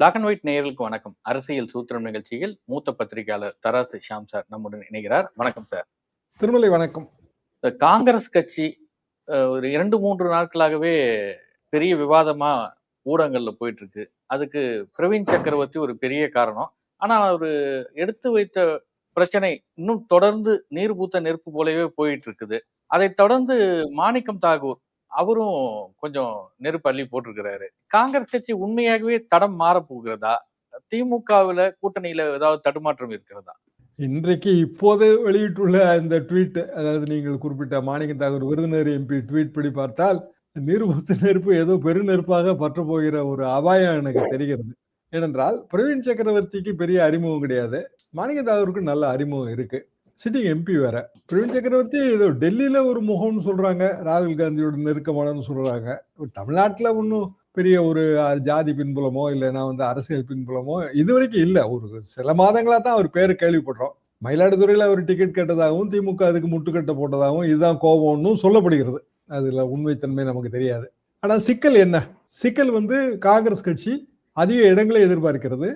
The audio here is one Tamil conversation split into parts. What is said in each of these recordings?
பிளாக் அண்ட் ஒயிட் நேயர்களுக்கு வணக்கம். அரசியல் சூத்திரம் நிகழ்ச்சியில் மூத்த பத்திரிகையாளர் தராசு ஷாம் சார் நம்முடன் இணைகிறார். வணக்கம் சார். திருமலை வணக்கம். காங்கிரஸ் கட்சி ஒரு இரண்டு மூன்று நாட்களாகவே பெரிய விவாதமா ஊடகங்கள்ல போயிட்டு இருக்கு அதுக்கு பிரவீன் சக்கரவர்த்தி ஒரு பெரிய காரணம். ஆனா அவரு எடுத்து வைத்த பிரச்சனை இன்னும் தொடர்ந்து நீர் பூத்த நெருப்பு போலவே போயிட்டு இருக்குது அதை தொடர்ந்து மாணிக்கம் தாகூர் அவரும் கொஞ்சம் நெருப்பு அள்ளி போட்டிருக்கிறாரு. காங்கிரஸ் கட்சி உண்மையாகவே தடம் மாறப் போகிறதா? திமுகவுல கூட்டணியில ஏதாவது தடுமாற்றம் இருக்கிறதா? இன்றைக்கு இப்போது வெளியிட்டுள்ள இந்த ட்வீட் அதாவது நீங்கள் குறிப்பிட்ட மாணிக்க தாகூர் விருதுநர் எம்பி ட்வீட் படி பார்த்தால் நிருபத்து நெருப்பு ஏதோ பெருநெருப்பாக பற்ற போகிற ஒரு அபாயம் எனக்கு தெரிகிறது. ஏனென்றால் பிரவீன் சக்கரவர்த்திக்கு பெரிய அறிமுகம் கிடையாது. மாணிக்க தாகூருக்கு நல்ல அறிமுகம் இருக்கு. சிட்டிங் எம்பி வேற. பிரவீன் சக்கரவர்த்தி ஏதோ டெல்லியில ஒரு முகம்னு சொல்றாங்க. ராகுல் காந்தியோட நெருக்கமானன்னு சொல்றாங்க. தமிழ்நாட்டில் ஒன்றும் பெரிய ஒரு ஜாதி பின்புலமோ இல்லைன்னா வந்து அரசியல் பின்புலமோ இது வரைக்கும் இல்லை. ஒரு சில மாதங்களாக தான் அவர் பேர் கேள்விப்படுறோம் மயிலாடுதுறையில் அவர் டிக்கெட் கேட்டதாகவும் திமுக அதுக்கு முட்டுக்கட்டை போட்டதாகவும் இதுதான் கோபம்னு சொல்லப்படுகிறது. அதில் உண்மைத்தன்மை நமக்கு தெரியாது. ஆனால் சிக்கல் என்ன? சிக்கல் வந்து காங்கிரஸ் கட்சி அதிக இடங்களை எதிர்பார்க்கிறது.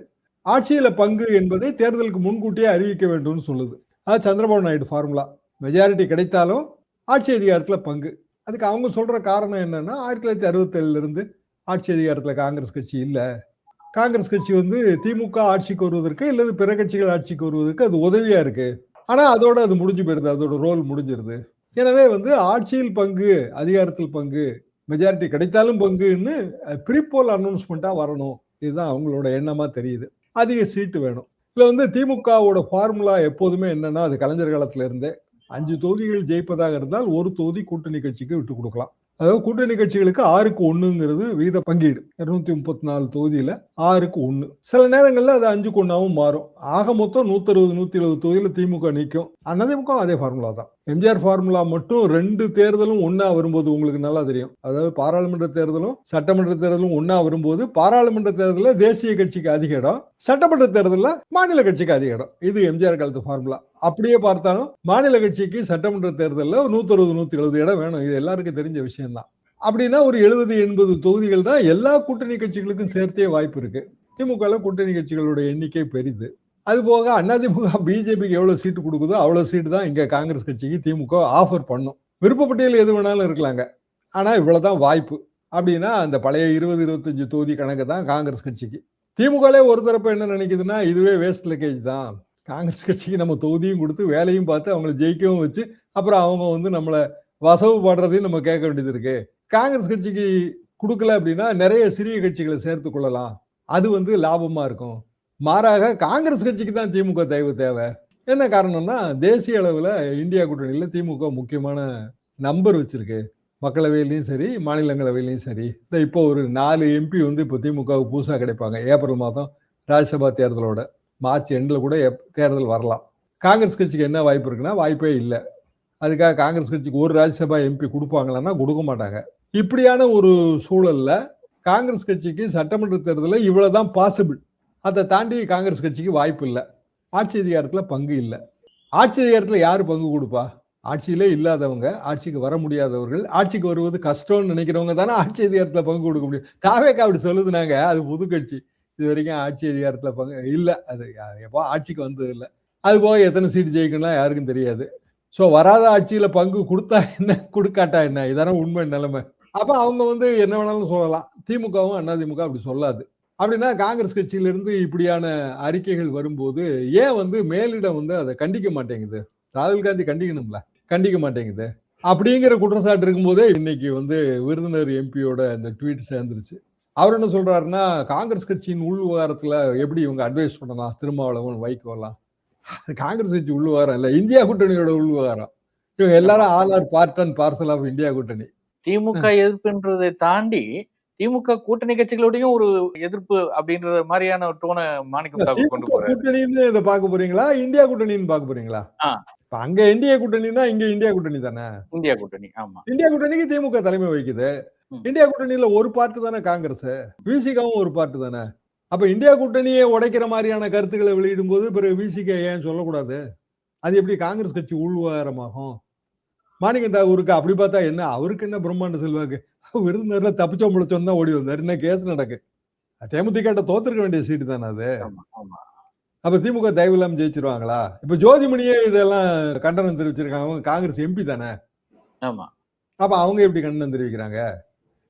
ஆட்சியில் பங்கு என்பதை தேர்தலுக்கு முன்கூட்டியே அறிவிக்க வேண்டும்னு சொல்லுது. அது சந்திரபாபு நாயுடு ஃபார்முலா மெஜாரிட்டி கிடைத்தாலும் ஆட்சி அதிகாரத்தில் பங்கு. அதுக்கு அவங்க சொல்கிற காரணம் என்னென்னா ஆயிரத்தி தொள்ளாயிரத்தி அறுபத்தேழுலேருந்து ஆட்சி அதிகாரத்தில் காங்கிரஸ் கட்சி இல்லை. காங்கிரஸ் கட்சி வந்து திமுக ஆட்சிக்கு வருவதற்கு இல்லது பிற கட்சிகள் ஆட்சிக்கு வருவதற்கு அது உதவியாக இருக்குது ஆனால் அதோட அது முடிஞ்சு போயிருது. அதோட ரோல் முடிஞ்சிருது. எனவே வந்து ஆட்சியில் பங்கு அதிகாரத்தில் பங்கு மெஜாரிட்டி கிடைத்தாலும் பங்குன்னு ப்ரீபோல் அனௌன்ஸ்மெண்ட்டாக வரணும். இதுதான் அவங்களோட எண்ணமாக தெரியுது. அதிக சீட்டு வேணும். இதுல வந்து திமுகவோட ஃபார்முலா எப்போதுமே என்னன்னா அது கலைஞர் காலத்துல இருந்தே அஞ்சு தொகுதிகள் ஜெயிப்பதாக இருந்தால் ஒரு தொகுதி கூட்டணி கட்சிக்கு விட்டு கொடுக்கலாம். அதாவது கூட்டணி கட்சிகளுக்கு ஆறுக்கு ஒண்ணுங்கிறது வீத பங்கீடு. இருநூத்தி முப்பத்தி நாலு தொகுதியில ஆறுக்கு ஒன்று சில நேரங்களில் அது அஞ்சுக்கு ஒன்றாவும் மாறும். ஆக மொத்தம் நூற்றறுபது நூற்றி எழுபது தொகுதியில் திமுக நிற்கும் அதிமுக அதே ஃபார்முலா தான். எம்ஜிஆர் ஃபார்முலா மட்டும் ரெண்டு தேர்தலும் ஒன்றா வரும்போது உங்களுக்கு நல்லா தெரியும். அதாவது பாராளுமன்ற தேர்தலும் சட்டமன்ற தேர்தலும் ஒன்றா வரும்போது பாராளுமன்ற தேர்தலில் தேசிய கட்சிக்கு அதிக இடம் சட்டமன்ற தேர்தலில் மாநில கட்சிக்கு அதிக இடம். இது எம்ஜிஆர் காலத்து ஃபார்முலா அப்படியே பார்த்தாலும் மாநில கட்சிக்கு சட்டமன்ற தேர்தலில் நூற்றறுபது நூற்றி எழுபது இடம் வேணும். இது எல்லாருக்கும் தெரிஞ்ச விஷயம்தான். அப்படின்னா ஒரு எழுபது எண்பது தொகுதிகள் தான் எல்லா கூட்டணி கட்சிகளுக்கும் சேர்த்தே வாய்ப்பு இருக்கு. திமுக கூட்டணி கட்சிகளோட எண்ணிக்கை பெரிது. அது போக அதிமுக பிஜேபிக்கு எவ்வளவு சீட்டு கொடுக்குதோ அவ்வளவு சீட்டு தான் இங்க காங்கிரஸ் கட்சிக்கு திமுக ஆஃபர் பண்ணும். விருப்பப்பட்டியல் எது வேணாலும் இருக்கலாங்க. ஆனா இவ்வளவுதான் வாய்ப்பு. அப்படின்னா அந்த பழைய இருபது இருபத்தஞ்சு தொகுதி கணக்கு தான் காங்கிரஸ் கட்சிக்கு. திமுகலே ஒரு தரப்பு என்ன நினைக்குதுன்னா இதுவே வேஸ்ட் லக்கேஜ் தான். காங்கிரஸ் கட்சிக்கு நம்ம தொகுதியும் கொடுத்து வேலையும் பார்த்து அவங்கள ஜெயிக்கவும் வச்சு அப்புறம் அவங்க வந்து நம்மளை வசவு பாடுறதையும் நம்ம கேட்க வேண்டியது இருக்கு. காங்கிரஸ் கட்சிக்கு கொடுக்கல அப்படின்னா நிறைய சிறிய கட்சிகளை சேர்த்து கொள்ளலாம். அது வந்து லாபமா இருக்கும். மாறாக காங்கிரஸ் கட்சிக்கு தான் திமுக தயவு தேவை. என்ன காரணம்னா தேசிய அளவில் இந்தியா கூட்டணியில் திமுக முக்கியமான நம்பர் வச்சிருக்கு. மக்களவையிலையும் சரி மாநிலங்களவையிலையும் சரி. இந்த இப்போ ஒரு நாலு எம்பி வந்து இப்போ திமுகவுக்கு புதுசாக கிடைப்பாங்க. ஏப்ரல் மாதம் ராஜ்யசபா தேர்தலோட மார்ச் எண்டில் கூட எப் தேர்தல் வரலாம். காங்கிரஸ் கட்சிக்கு என்ன வாய்ப்பு இருக்குன்னா வாய்ப்பே இல்லை. அதுக்காக காங்கிரஸ் கட்சிக்கு ஒரு ராஜ்யசபா எம்பி கொடுப்பாங்களான்னா கொடுக்க மாட்டாங்க. இப்படியான ஒரு சூழலில் காங்கிரஸ் கட்சிக்கு சட்டமன்ற தேர்தலில் இவ்வளோ தான் பாசிபிள் அதை தாண்டி காங்கிரஸ் கட்சிக்கு வாய்ப்பு இல்லை. ஆட்சி அதிகாரத்தில் பங்கு இல்லை. ஆட்சி அதிகாரத்தில் யார் பங்கு கொடுப்பா? ஆட்சியிலே இல்லாதவங்க ஆட்சிக்கு வர முடியாதவர்கள் ஆட்சிக்கு வருவது கஷ்டம்னு நினைக்கிறவங்க தானே ஆட்சி அதிகாரத்தில் பங்கு கொடுக்க முடியும். தாவேக்கா அப்படி சொல்லுதுனாங்க அது புது கட்சி. இது வரைக்கும் ஆட்சி அதிகாரத்தில் பங்கு இல்லை. அது எப்போ ஆட்சிக்கு வந்தது இல்லை. அது போக எத்தனை சீட்டு ஜெயிக்கணும்லாம் யாருக்கும் தெரியாது. ஸோ வராத ஆட்சியில் பங்கு கொடுத்தா என்ன? கொடுக்காட்டா என்ன? இதான உண்மை நிலைமை. அப்போ அவங்க வந்து என்ன வேணாலும் சொல்லலாம். திமுகவும் அதிமுக அப்படி சொல்லாது. அப்படின்னா காங்கிரஸ் கட்சியிலிருந்து இப்படியான அறிக்கைகள் வரும்போது ஏன் வந்து மேலிடம் வந்து அதை கண்டிக்க மாட்டேங்குது? ராகுல் காந்தி கண்டிக்கணும்ல. கண்டிக்க மாட்டேங்குது. அப்படிங்கிற குற்றச்சாட்டு இருக்கும்போதே இன்னைக்கு வந்து விருதுநர் எம்பியோட அந்த ட்வீட் சேர்ந்துருச்சு. அவர் என்ன சொல்றாருன்னா காங்கிரஸ் கட்சியின் உள் விவகாரத்துல எப்படி இவங்க அட்வைஸ் பண்ணலாம்? திருமாவளவன் வைக்கோலாம் காங்கிரஸ் கட்சி உள் விவகாரம் இல்ல. இந்தியா கூட்டணியோட உள் விவகாரம் இவங்க எல்லாரும் all are part and parcel of India கூட்டணி. திமுக எதிர்ப்புன்றதை தாண்டி திமுக கூட்டணி கட்சிகளோடையும் ஒரு எதிர்ப்பு அப்படின்ற மாதிரியான ஒரு டோனை மாணிக்கம் கொண்டு கூட்டணின்னு இதை பார்க்க போறீங்களா? இந்தியா கூட்டணின்னு பார்க்க போறீங்களா? அங்க இந்தியா கூட்டணினா இங்க இந்தியா கூட்டணி தானே? இந்தியா கூட்டணி ஆமா. இந்தியா கூட்டணிக்கு திமுக தலைமை வகிக்குது. இந்தியா கூட்டணியில ஒரு பார்ட்டு தானே காங்கிரஸ்? விசிகாவும் ஒரு பார்ட்டு தானே? அப்ப இந்தியா கூட்டணியை உடைக்கிற மாதிரியான கருத்துக்களை வெளியிடும் போது பிறகு விசிக ஏன் சொல்லக்கூடாது? அது எப்படி காங்கிரஸ் கட்சி உள்வாரமாகும் மாணிக்க தாகூருக்கு அப்படி பார்த்தா என்ன? அவருக்கு என்ன பிரம்மாண்ட செல்வாக்கு? விருதுநர்ல தப்பிச்சோம் முளைச்சோம் தான் ஓடி வந்தார். என்ன கேஸ் நடக்கு. தேமுதிக தோத்துருக்க வேண்டிய சீட்டு தானே அது. ஆமா ஆமா. அப்ப திமுக தயவு இல்லாம ஜெயிச்சிருவாங்களா? இப்ப ஜோதிமணியே இதெல்லாம் கண்டனம் தெரிவிச்சிருக்காங்க. அவங்க காங்கிரஸ் எம்பி தானே? ஆமா. அப்ப அவங்க எப்படி கண்டனம் தெரிவிக்கிறாங்க?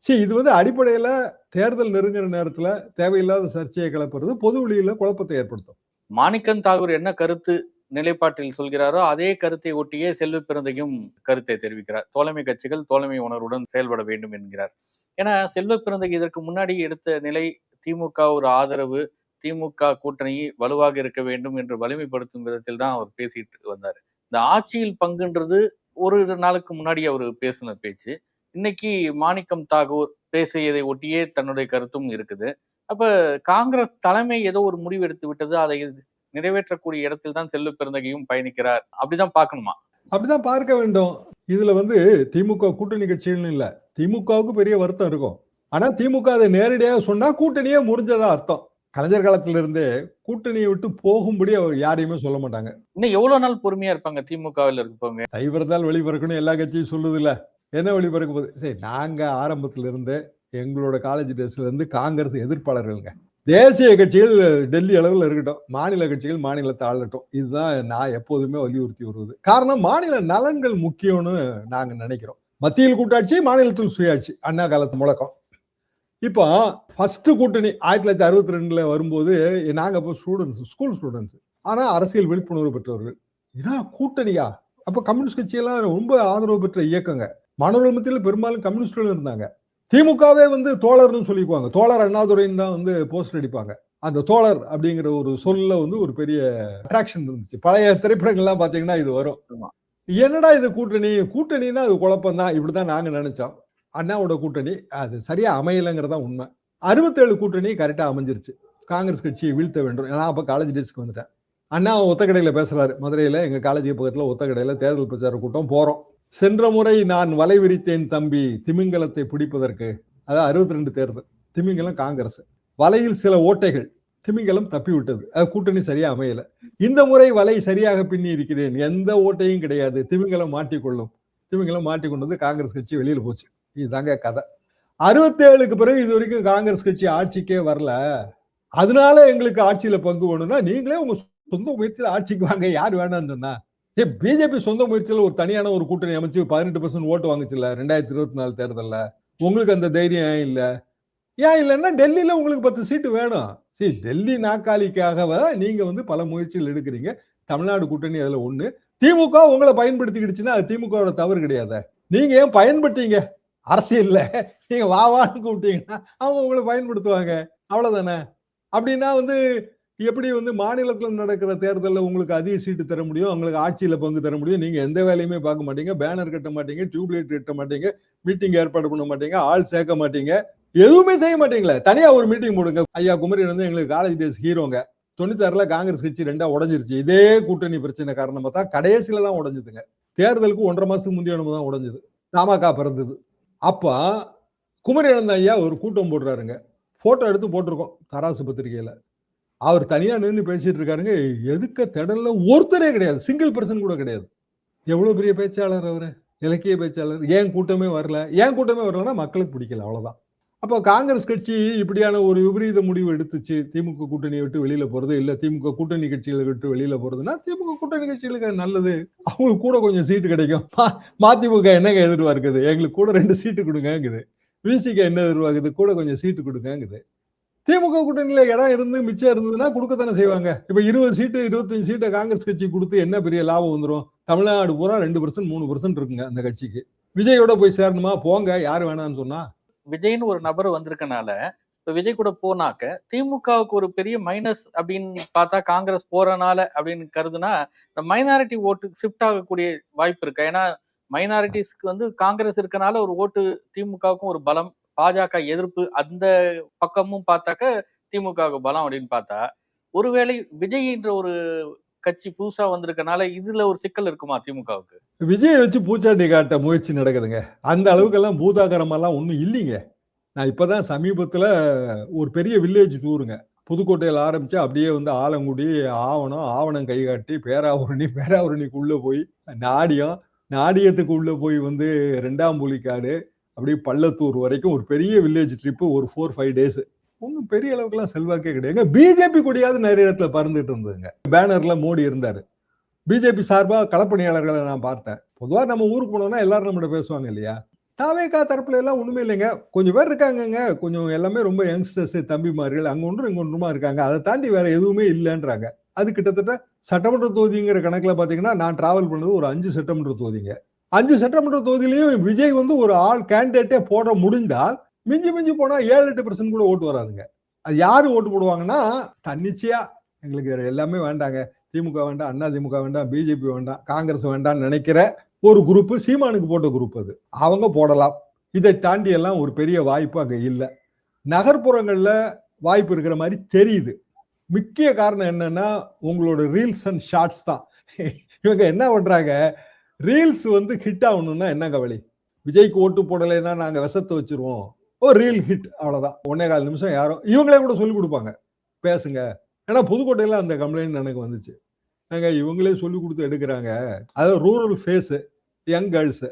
சரி இது வந்து அடிப்படையில் தேர்தல் நெருங்குற நேரத்தில் தேவையில்லாத சர்ச்சையை கிளப்புறது பொது வழியில் குழப்பத்தை ஏற்படுத்தும். மாணிக்கன் தாகூர் என்ன கருத்து நிலைப்பாட்டில் சொல்கிறாரோ அதே கருத்தை ஒட்டியே செல்வ பிறந்தையும் கருத்தை தெரிவிக்கிறார். தோழமை கட்சிகள் தோழமை உணர்வுடன் செயல்பட வேண்டும் என்கிறார். ஏன்னா செல்வ பிறந்தகி இதற்கு முன்னாடி எடுத்த நிலை திமுக ஒரு ஆதரவு திமுக கூட்டணி வலுவாக இருக்க வேண்டும் என்று வலிமைப்படுத்தும் விதத்தில் தான் அவர் பேசிட்டு வந்தார். இந்த ஆட்சியில் பங்குன்றது ஒரு நாளுக்கு முன்னாடி அவர் பேசின பேச்சு. இன்னைக்கு மாணிக்கம் தாகூர் பேசியதை ஒட்டியே தன்னுடைய கருத்தும் இருக்குது. அப்ப காங்கிரஸ் தலைமை ஏதோ ஒரு முடிவு எடுத்து விட்டது அதை நிறைவேற்றக்கூடிய இடத்தில் தான் செல்வ பெருந்தகையும் பயணிக்கிறார். அப்படிதான் பார்க்கணுமா? அப்படிதான் பார்க்க வேண்டும். இதுல வந்து திமுக கூட்டணி கட்சிகள்னு இல்ல. திமுகவுக்கு பெரிய வருத்தம் இருக்கும். ஆனா திமுக அதை நேரடியாக சொன்னா கூட்டணியே முறிஞ்சதா அர்த்தம். கலைஞர் காலத்துல இருந்தே கூட்டணியை விட்டு போகும்படி அவர் யாரையுமே சொல்ல மாட்டாங்க. இன்னும் எவ்வளவு நாள் பொறுமையா இருப்பாங்க திமுகவில் இருப்பவங்க? தை பிறந்தால் வழி பிறக்கணும் எல்லா கட்சியும் சொல்லுது இல்ல என்ன வழி பிறக்க போகுது? சரி நாங்கள் ஆரம்பத்தில் இருந்து எங்களோட காலேஜ் டேஸ்லேருந்து காங்கிரஸ் எதிர்ப்பாளர்களுங்க. தேசிய கட்சிகள் டெல்லி அளவில் இருக்கட்டும் மாநில கட்சிகள் மாநிலத்தை ஆளட்டும். இதுதான் நான் எப்போதுமே வலியுறுத்தி வருவது. காரணம் மாநில நலன்கள் முக்கியம்னு நாங்கள் நினைக்கிறோம். மத்தியில் கூட்டாட்சி மாநிலத்தில் சுயாட்சி அண்ணா காலத்து முழக்கம். இப்போ ஃபர்ஸ்ட் கூட்டணி ஆயிரத்தி தொள்ளாயிரத்தி அறுபத்தி ரெண்டுல வரும்போது நாங்கள் இப்போ ஸ்டூடெண்ட்ஸ் ஸ்கூல் ஸ்டூடெண்ட்ஸ் ஆனால் அரசியல் விழிப்புணர்வு பெற்றவர்கள். ஏன்னா கூட்டணியா? அப்போ கம்யூனிஸ்ட் கட்சியெல்லாம் ரொம்ப ஆதரவு பெற்ற இயக்கங்க. மாணவர்கள் மத்தியில் பெரும்பாலும் கம்யூனிஸ்டுகள் இருந்தாங்க. திமுகவே வந்து தோழர்னு சொல்லிக்குவாங்க. தோழர் அண்ணாதுரைன்னு தான் வந்து போஸ்டர் அடிப்பாங்க. அந்த தோழர் அப்படிங்கிற ஒரு சொல்ல வந்து ஒரு பெரிய அட்ராக்ஷன் இருந்துச்சு. பழைய திரைப்படங்கள்லாம் பாத்தீங்கன்னா இது வரும். என்னடா இது கூட்டணி? கூட்டணின்னா அது குழப்பம் தான் இப்படிதான் நாங்க நினைச்சோம். அண்ணாவோட கூட்டணி அது சரியா அமையலைங்கிறதா உண்மை. அறுபத்தேழு கூட்டணி கரெக்டா அமைஞ்சிருச்சு. காங்கிரஸ் கட்சியை வீழ்த்த வேண்டும். நான் அப்ப காலேஜ் டேஸ்க்கு வந்துட்டேன். அண்ணா ஒத்தக்கடையில பேசுறாரு. மதுரையில எங்க காலேஜ் பக்கத்துல ஒத்தக்கடையில தேர்தல் பிரச்சார கூட்டம் போறோம். சென்ற முறை நான் வலை விரித்தேன் தம்பி திமிங்கலத்தை பிடிப்பதற்கு. அதாவது அறுபத்தி ரெண்டு தேர்தல். திமிங்கலம் காங்கிரஸ். வலையில் சில ஓட்டைகள். திமிங்கலம் தப்பி விட்டது அது கூட்டணி சரியா அமையல. இந்த முறை வலை சரியாக பின்னி இருக்கிறேன். எந்த ஓட்டையும் கிடையாது. திமிங்கலம் மாட்டிக்கொள்ளும். திமிங்கலம் மாட்டிக்கொண்டது காங்கிரஸ் கட்சி வெளியில் போச்சு. இதுதாங்க கதை. அறுபத்தேழுக்கு பிறகு இது வரைக்கும் காங்கிரஸ் கட்சி ஆட்சிக்கே வரல. அதனால எங்களுக்கு ஆட்சியில பங்கு வேணும்னா நீங்களே உங்க சொந்த முயற்சியில் ஆட்சிக்கு வாங்க. யார் வேணாம்னு சொன்னா? ஏ பிஜேபி சொந்த முயற்சியில் ஒரு தனியான ஒரு கூட்டணி அமைச்சு பதினெட்டு பர்சன்ட் ஓட்டு வாங்குச்சுல்ல ரெண்டாயிரத்தி இருபத்தி நாலு தேர்தலில். உங்களுக்கு அந்த தைரியம் ஏன் இல்லை? ஏன் இல்லைன்னா டெல்லியில் உங்களுக்கு பத்து சீட்டு வேணும். சரி டெல்லி நாக்காளிக்காக நீங்கள் வந்து பல முயற்சிகள் எடுக்கிறீங்க. தமிழ்நாடு கூட்டணி அதில் ஒன்று திமுக உங்களை பயன்படுத்திக்கிடுச்சுன்னா அது திமுகவோட தவறு கிடையாது. நீங்கள் ஏன் பயன்பட்டீங்க அரசியல்ல. நீங்கள் வா வான்னு கூப்பிட்டீங்கன்னா அவங்க உங்களை பயன்படுத்துவாங்க. அவ்வளோதானே அப்படின்னா வந்து எப்படி வந்து மாநிலத்தில் நடக்கிற தேர்தலில் உங்களுக்கு அதிக சீட்டு தர முடியும்? உங்களுக்கு ஆட்சியில் பங்கு தர முடியும். நீங்கள் எந்த வேலையுமே பார்க்க மாட்டீங்க. பேனர் கட்ட மாட்டீங்க. டியூப்லைட் கட்ட மாட்டீங்க. மீட்டிங் ஏற்பாடு பண்ண மாட்டீங்க. ஆள் சேர்க்க மாட்டீங்க. எதுவுமே செய்ய மாட்டீங்களே. தனியாக ஒரு மீட்டிங் போடுங்க. ஐயா குமரி வந்து எங்களுக்கு காலேஜ் டேஸ் ஹீரோங்க தொண்ணூத்தாறுல காங்கிரஸ் கட்சி ரெண்டா உடஞ்சிருச்சு. இதே கூட்டணி பிரச்சனை காரணமாக தான் கடைசியில தான் உடஞ்சதுங்க. தேர்தலுக்கு ஒன்றரை மாதத்துக்கு முந்தைய தான் உடஞ்சது. தாமாக்கா பிறந்தது. அப்போ குமரி இழந்த ஐயா ஒரு கூட்டம் போடுறாருங்க. ஃபோட்டோ எடுத்து போட்டிருக்கோம். தராசு பத்திரிகையில். அவர் தனியாக நின்று பேசிட்டு இருக்காருங்க. எதுக்க திடல்ல ஒருத்தரே கிடையாது. சிங்கிள் பர்சன் கூட கிடையாது. எவ்வளோ பெரிய பேச்சாளர் அவர்? இலக்கிய பேச்சாளர். ஏன் கூட்டமே வரல? ஏன் கூட்டமே வரலன்னா மக்களுக்கு பிடிக்கல. அவ்வளோதான் அப்போ காங்கிரஸ் கட்சி இப்படியான ஒரு விபரீத முடிவு எடுத்துச்சு. திமுக கூட்டணியை விட்டு வெளியில போறது இல்லை. திமுக கூட்டணி கட்சிகளை விட்டு வெளியில போறதுன்னா திமுக கூட்டணி கட்சிகளுக்கு நல்லது. அவங்களுக்கு கூட கொஞ்சம் சீட்டு கிடைக்கும். மதிமுக என்னங்க எதிர்பார்க்குது? எங்களுக்கு கூட ரெண்டு சீட்டு கொடுங்கங்குது. விசிக என்ன எதிர்பார்க்குது? கூட கொஞ்சம் சீட்டு கொடுங்கங்குது. திமுக கூட்டணியில இடம் இருந்து மிச்சம் இருந்ததுன்னா கொடுக்கத்தானே செய்வாங்க. இப்ப இருபது சீட்டு இருபத்தஞ்சு சீட்டை காங்கிரஸ் கட்சி கொடுத்து என்ன பெரிய லாபம் வந்துடும் தமிழ்நாடு பூரா ரெண்டு பர்சன்ட் மூணு பர்சன்ட் இருக்குங்க அந்த கட்சிக்கு. விஜயோட போய் சேரணுமா? போங்க யார் வேணாம்னு சொன்னா. விஜய்னு ஒரு நபர் வந்திருக்கனால இப்ப விஜய் கூட போனாக்க திமுகவுக்கு ஒரு பெரிய மைனஸ் அப்படின்னு பார்த்தா காங்கிரஸ் போறனால அப்படின்னு கருதுனா இந்த மைனாரிட்டி ஓட்டு ஷிஃப்ட் ஆகக்கூடிய வாய்ப்பு இருக்கு? ஏன்னா மைனாரிட்டிஸ்க்கு வந்து காங்கிரஸ் இருக்கனால ஒரு ஓட்டு திமுகவுக்கும் ஒரு பலம் பாஜக எதிர்ப்பு அந்த பக்கமும் பார்த்தாக்க திமுகவுக்கு பலம் அப்படின்னு பார்த்தா ஒருவேளை விஜய்ன்ற ஒரு கட்சி புதுசா வந்திருக்கனால இதுல ஒரு சிக்கல் இருக்குமா திமுகவுக்கு? விஜயை வச்சு பூச்சாண்டி காட்ட முயற்சி நடக்குதுங்க. அந்த அளவுக்கெல்லாம் பூதாகரமெல்லாம் ஒன்றும் இல்லைங்க. நான் இப்பதான் சமீபத்துல ஒரு பெரிய வில்லேஜ் டூருங்க புதுக்கோட்டையில் ஆரம்பிச்சு அப்படியே வந்து ஆலங்குடி ஆவணம் ஆவணம் கை காட்டி பேராவூரணி பேராவூரணிக்கு உள்ளே போய் நாடியம் நாடியத்துக்கு உள்ள போய் வந்து ரெண்டாம் புலிக்காடு அப்படியே பள்ளத்தூர் வரைக்கும் ஒரு பெரிய வில்லேஜ் ட்ரிப்பு ஒரு ஃபோர் ஃபைவ் டேஸ் ஒன்றும் பெரிய அளவுக்குலாம் செல்வாக்கே கிடையாதுங்க. பிஜேபி கொடியாவது நிறைய இடத்துல பறந்துட்டு இருந்ததுங்க. பேனர்ல மோடி இருந்தார். பிஜேபி சார்பாக களப்பணியாளர்களை நான் பார்த்தேன். பொதுவாக நம்ம ஊருக்கு போனோம்னா எல்லாரும் நம்மகிட்ட பேசுவாங்க இல்லையா? தாவேக்கா தரப்புல எல்லாம் ஒன்றுமே இல்லைங்க. கொஞ்சம் பேர் இருக்காங்கங்க. கொஞ்சம் எல்லாமே ரொம்ப யங்ஸ்டர்ஸ் தம்பிமார்கள் அங்கே ஒன்றும் இங்கே ஒன்றுமா இருக்காங்க. அதை தாண்டி வேற எதுவுமே இல்லைன்றாங்க. அது கிட்டத்தட்ட சட்டமன்ற தொகுதிங்கிற கணக்கில் பார்த்தீங்கன்னா நான் டிராவல் பண்ணது ஒரு அஞ்சு சட்டமன்ற தொகுதிங்க. அஞ்சு சட்டமன்ற தொகுதியிலையும் விஜய் வந்து ஒரு ஆள் கேண்டிடேட்டே போட முடிந்தால் மிஞ்சி மிஞ்சி போனா ஏழு எட்டு பர்சன்ட் கூட ஓட்டு வராதுங்க. அது யாரு ஓட்டு போடுவாங்கன்னா தன்னிச்சையா. எங்களுக்கு எல்லாமே வேண்டாங்க. திமுக வேண்டாம் அண்ணா திமுக வேண்டாம் பிஜேபி வேண்டாம் காங்கிரஸ் வேண்டாம்னு நினைக்கிற ஒரு குரூப் சீமானுக்கு போட்ட குரூப் அது. அவங்க போடலாம். இதை தாண்டி எல்லாம் ஒரு பெரிய வாய்ப்பு அங்கே இல்லை. நகர்ப்புறங்களில் வாய்ப்பு இருக்கிற மாதிரி தெரியுது. முக்கிய காரணம் என்னன்னா உங்களோட ரீல்ஸ் அண்ட் ஷார்ட்ஸ் தான். இவங்க என்ன பண்றாங்க ரீல்ஸ் வந்து ஹிட் ஆகணும்னா என்னங்க வழி விஜய்க்கு ஓட்டு போடலைன்னா நாங்க விஷத்தை வச்சிருவோம். ஓ ரீல் ஹிட் அவ்வளவுதான். ஒன்னே கால் நிமிஷம் யாரும் இவங்களே கூட சொல்லி கொடுப்பாங்க. பேசுங்க. ஏன்னா புதுக்கோட்டையில அந்த கம்ப்ளைண்ட் எனக்கு வந்துச்சு. நாங்க இவங்களே சொல்லி கொடுத்து எடுக்கிறாங்க. அதாவது ரூரல் ஃபேஸு யங் கேர்ள்ஸு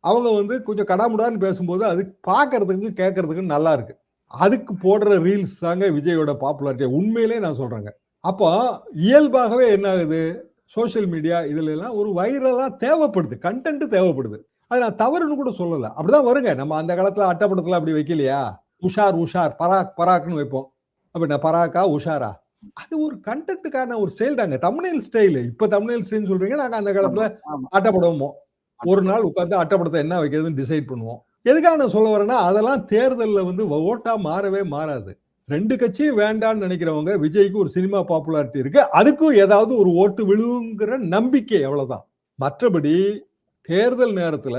அவங்க வந்து கொஞ்சம் கடாமுடான்னு பேசும்போது அது பார்க்கறதுக்கு கேட்கறதுக்கு நல்லா இருக்கு. அதுக்கு போடுற ரீல்ஸ் தாங்க விஜயோட பாப்புலாரிட்டியை உண்மையிலே நான் சொல்றேங்க. அப்போ இயல்பாகவே என்ன ஆகுது? சோஷியல் மீடியா இதுல எல்லாம் ஒரு வைரலா தேவைப்படுது கண்டென்ட் தேவைப்படுது. அது நான் தவறுன்னு கூட சொல்லல. அப்படிதான் வருங்க. நம்ம அந்த காலத்துல அட்டப்படத்துல அப்படி வைக்கலையா? உஷார் உஷார் பராக் பராக்னு வைப்போம். அப்படின்னா பராக்கா உஷாரா? அது ஒரு கண்டென்ட்டுக்கான ஒரு ஸ்டைல் தாங்க. தமிழ்நெல் ஸ்டைல் இப்ப தமிழ்நெல் ஸ்டைல் சொல்றீங்க நாங்க அந்த காலத்துல. அட்டப்படமோ ஒரு நாள் உட்கார்ந்து அட்டப்படத்தை என்ன வைக்கிறதுன்னு டிசைட் பண்ணுவோம். எதுக்காக நான் சொல்ல வரேன்னா அதெல்லாம் தேர்தல்ல வந்து ஓட்டா மாறவே மாறாது. ரெண்டு கட்சியும் வேண்டாம்னு நினைக்கிறவங்க விஜய்க்கு ஒரு சினிமா பாப்புலாரிட்டி இருக்கு. அதுக்கும் ஏதாவது ஒரு ஓட்டு விழுங்கிற நம்பிக்கை எவ்வளவுதான் மற்றபடி தேர்தல் நேரத்துல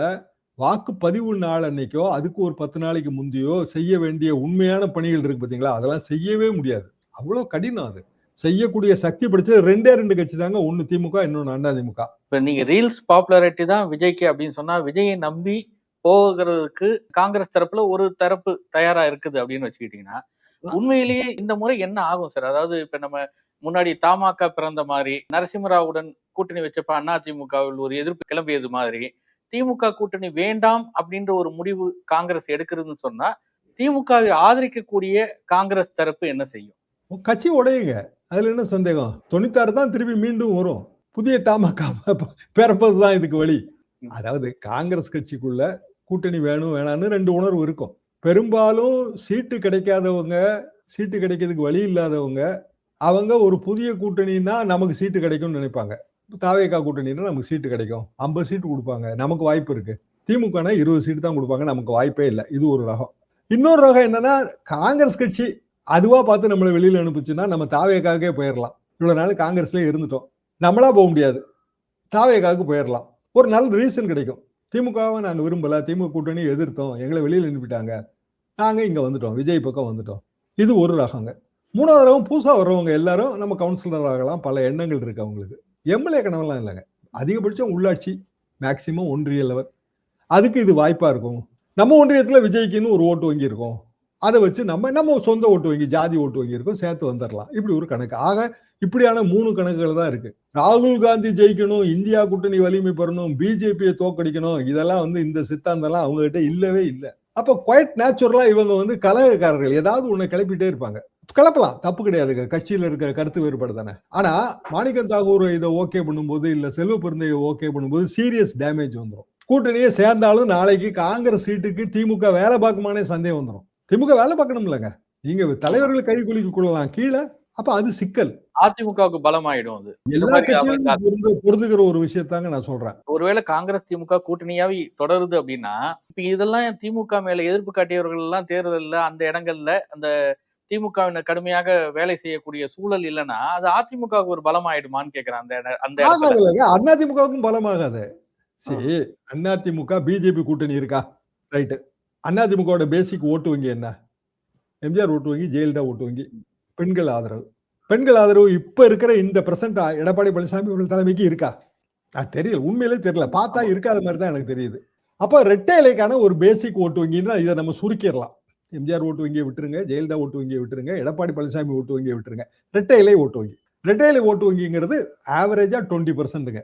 வாக்குப்பதிவு நாள் அன்னைக்கோ அதுக்கு ஒரு பத்து நாளைக்கு முந்தையோ செய்ய வேண்டிய உண்மையான பணிகள் இருக்கு பாத்தீங்களா? அதெல்லாம் செய்யவே முடியாது. அவ்வளவு கடினம் அது. செய்யக்கூடிய சக்தி படிச்சது ரெண்டே ரெண்டு கட்சி தாங்க. ஒன்று திமுக இன்னொன்னு அண்ணா திமுக. இப்ப நீங்க ரீல்ஸ் பாப்புலாரிட்டி தான் விஜய்க்கு அப்படின்னு சொன்னா விஜயை நம்பி போகிறதுக்கு காங்கிரஸ் தரப்புல ஒரு தரப்பு தயாரா இருக்குது அப்படின்னு வச்சுக்கிட்டீங்கன்னா உண்மையிலேயே இந்த முறை என்ன ஆகும் சார் அதாவது இப்ப நம்ம முன்னாடி தமாக பிறந்த மாதிரி நரசிம்மராவுடன் கூட்டணி வச்சப்ப அண்ணா திமுகவில் ஒரு எதிர்ப்பு கிளம்பியது மாதிரி திமுக கூட்டணி வேண்டாம் அப்படின்ற ஒரு முடிவு காங்கிரஸ் எடுக்கிறதுன்னு சொன்னா திமுகவை ஆதரிக்கக்கூடிய காங்கிரஸ் தரப்பு என்ன செய்யும்? கட்சி உடையுங்க. அதுல என்ன சந்தேகம்? தொண்ணூத்தாறு தான் திருப்பி மீண்டும் வரும். புதிய தமாக பிறப்பது தான் இதுக்கு வழி. அதாவது காங்கிரஸ் கட்சிக்குள்ள கூட்டணி வேணும் வேணாம்னு ரெண்டு உணர்வு இருக்கும். பெரும்பாலும் சீட்டு கிடைக்காதவங்க சீட்டு கிடைக்கிறதுக்கு வழி இல்லாதவங்க அவங்க ஒரு புதிய கூட்டணின்னா நமக்கு சீட்டு கிடைக்கும்னு நினைப்பாங்க. தாவேக்கா கூட்டணின்னா நமக்கு சீட்டு கிடைக்கும். ஐம்பது சீட்டு கொடுப்பாங்க. நமக்கு வாய்ப்பு இருக்கு. திமுகனா இருபது சீட்டு தான் கொடுப்பாங்க. நமக்கு வாய்ப்பே இல்லை. இது ஒரு ரகம். இன்னொரு ரகம் என்னன்னா காங்கிரஸ் கட்சி அதுவா பார்த்து நம்மளை வெளியில் அனுப்புச்சுன்னா நம்ம தாவேக்காகவே போயிடலாம் இவ்வளோ நாள் காங்கிரஸ்லேயே இருந்துட்டோம். நம்மளா போக முடியாது. தாவேக்காவுக்கு போயிடலாம் ஒரு நல்ல ரீசன் கிடைக்கும். திமுகவை நாங்கள் விரும்பல. திமுக கூட்டணி எதிர்த்தோம். எங்களை வெளியில் அனுப்பிட்டாங்க நாங்கள் இங்கே வந்துட்டோம். விஜய் பக்கம் வந்துட்டோம். இது ஒரு ரகங்க. மூணாவது ரகம் புதுசாக வர்றவங்க எல்லாரும் நம்ம கவுன்சிலர் ஆகலாம். பல எண்ணங்கள் இருக்கு அவங்களுக்கு. எம்எல்ஏ கனவெல்லாம் இல்லைங்க. அதிகபட்சம் உள்ளாட்சி மேக்சிமம் ஒன்றிய லெவல் அதுக்கு இது வாய்ப்பாக இருக்கும். நம்ம ஒன்றியத்தில் விஜய்க்குன்னு ஒரு ஓட்டு வங்கி இருக்கும் அதை வச்சு நம்ம நம்ம சொந்த ஓட்டு வங்கி ஜாதி ஓட்டு வங்கி இருக்கும் சேர்த்து வந்துடலாம் இப்படி ஒரு கணக்கு. ஆக இப்படியான மூணு கணக்குகள் தான் இருக்கு. ராகுல் காந்தி ஜெயிக்கணும் இந்தியா கூட்டணி வலிமை பெறணும் பிஜேபியை தோக்கடிக்கணும் இதெல்லாம் வந்து இந்த சித்தாந்தம்லாம் அவங்க கிட்ட இல்லவே இல்லை. அப்போ குவைட் நேச்சுரலா இவங்க வந்து கலகக்காரர்கள் ஏதாவது ஒன்று கிளப்பிட்டே இருப்பாங்க. கிளப்பலாம் தப்பு கிடையாதுங்க. கட்சியில் இருக்கிற கருத்து வேறுபாடு தானே. ஆனா மாணிக்கம் தாகூர் இதை ஓகே பண்ணும்போது இல்ல செல்வ பெருந்தையை ஓகே பண்ணும்போது சீரியஸ் டேமேஜ் வந்துடும் கூட்டணியே சேர்ந்தாலும் நாளைக்கு காங்கிரஸ் சீட்டுக்கு திமுக வேலை பார்க்குமானே சந்தேகம் வந்துடும் திமுக வேலை பார்க்கணும் இல்லைங்க நீங்க தலைவர்கள் கை குலுக்கி கொள்ளலாம் கீழே அப்ப அது சிக்கல். அதிமுகவுக்கு பலமாயிடும் அது. எல்லா பொருந்து பொருந்துகிற ஒரு விஷயத்தாங்க நான் சொல்றேன். ஒருவேளை காங்கிரஸ் திமுக கூட்டணியாவே தொடருது அப்படின்னா இப்ப இதெல்லாம் திமுக மேல எதிர்ப்பு காட்டியவர்கள் எல்லாம் தேர்தல்ல அந்த இடங்கள்ல அந்த திமுகவினர் கடுமையாக வேலை செய்யக்கூடிய சூழல் இல்லைன்னா அது அதிமுகவுக்கு ஒரு பலமாயிடுமான்னு கேக்குறேன் அந்த அந்த ஆகாது அதிமுகவுக்கும் பலமாகாது. சரி அதிமுக பிஜேபி கூட்டணி இருக்கா? ரைட்டு. அதிமுகவோட பேசிக் ஓட்டு வங்கி என்ன? எம்ஜிஆர் ஓட்டு வங்கி ஜெயலலிதா ஓட்டு வங்கி. பெண்கள் ஆதரவு. பெண்கள் ஆதரவு இப்ப இருக்கிற இந்த பிரசன்ட் எடப்பாடி பழனிசாமி அவர்கள் தலைமைக்கு இருக்கா? அது தெரியல. உண்மையிலே தெரியல. பார்த்தா இருக்காத மாதிரி தான் எனக்கு தெரியுது. அப்ப ரெட்டை இலைக்கான ஒரு பேசிக் ஓட்டு வங்கின்னா இதை நம்ம சுருக்கிடலாம். எம்ஜிஆர் ஓட்டு வங்கியை விட்டுருங்க ஜெயலலிதா ஓட்டு வங்கியை விட்டுருங்க எடப்பாடி பழனிசாமி ஓட்டு வங்கியை விட்டுருங்க. ரெட்டை இலை ஓட்டு வங்கி. ரெட்டை இலை ஓட்டு வங்கிங்கிறது ஆவரேஜா டுவெண்ட்டி பர்சன்ட்டுங்க